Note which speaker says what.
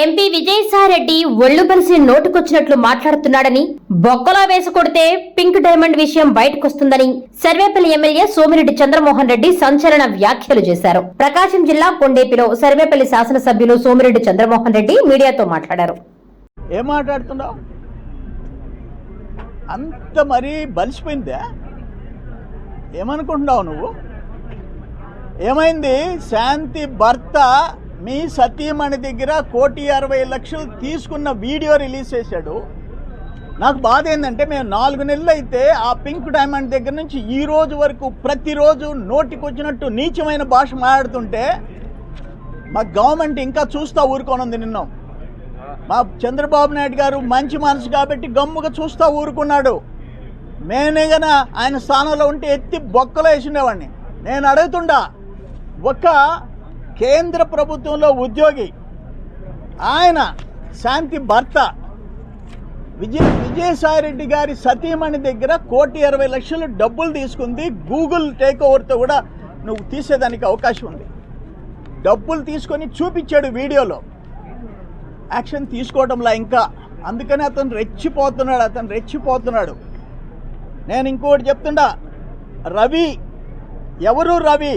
Speaker 1: MP Vijayasai Reddy ఒళ్ళు బలిసి నోటుకొచ్చినట్లు మాట్లాడుతున్నాడని బొక్కలో వేసి కొడితే పింక్ డైమండ్ విషయం బయటకొస్తుందని సర్వేపల్లి ఎమ్మెల్యే సోమిరెడ్డి చంద్రమోహన్ రెడ్డి సంచలన వ్యాఖ్యలు చేశారు. ప్రకాశం జిల్లా కొండేపిలో సర్వేపల్లి శాసనసభ్యులు సోమిరెడ్డి చంద్రమోహన్ రెడ్డి మీడియాతో మాట్లాడారు.
Speaker 2: ఏం మాట్లాడుతున్నావు? అంత మరీ బలిసిపోయిందా? ఏమనుకుంటున్నావు నువ్వు? ఏమైంది? శాంతి భర్త మీ సతీమణి దగ్గర కోటి అరవై లక్షలు తీసుకున్న వీడియో రిలీజ్ చేశాడు. నాకు బాధ ఏంటంటే మేము నాలుగు నెలలు అయితే ఆ పింక్ డైమండ్ దగ్గర నుంచి ఈ రోజు వరకు ప్రతిరోజు నోటికొచ్చినట్టు నీచమైన భాష మాట్లాడుతుంటే మా గవర్నమెంట్ ఇంకా చూస్తా ఊరుకోనుంది నిన్న. మా చంద్రబాబు నాయుడు గారు మంచి మనసు కాబట్టి గమ్ముగా చూస్తా ఊరుకున్నాడు. నేనే గన ఆయన స్థానంలో ఉంటే ఎత్తి బొక్కలో వేసిండేవాడిని నేను అడుగుతుండా ఒక కేంద్ర ప్రభుత్వంలో ఉద్యోగి ఆయన శాంతి భర్త విజయ విజయసాయిరెడ్డి గారి సతీమణి దగ్గర కోటి ఇరవై లక్షలు డబ్బులు తీసుకుంది. గూగుల్ టేక్ ఓవర్తో కూడా నువ్వు తీసేదానికి అవకాశం ఉంది. డబ్బులు తీసుకొని చూపించాడు వీడియోలో. యాక్షన్ తీసుకోవడంలా ఇంకా. అందుకని అతను రెచ్చిపోతున్నాడు అతను రెచ్చిపోతున్నాడు. నేను ఇంకోటి చెప్తుండా రవి ఎవరు రవి?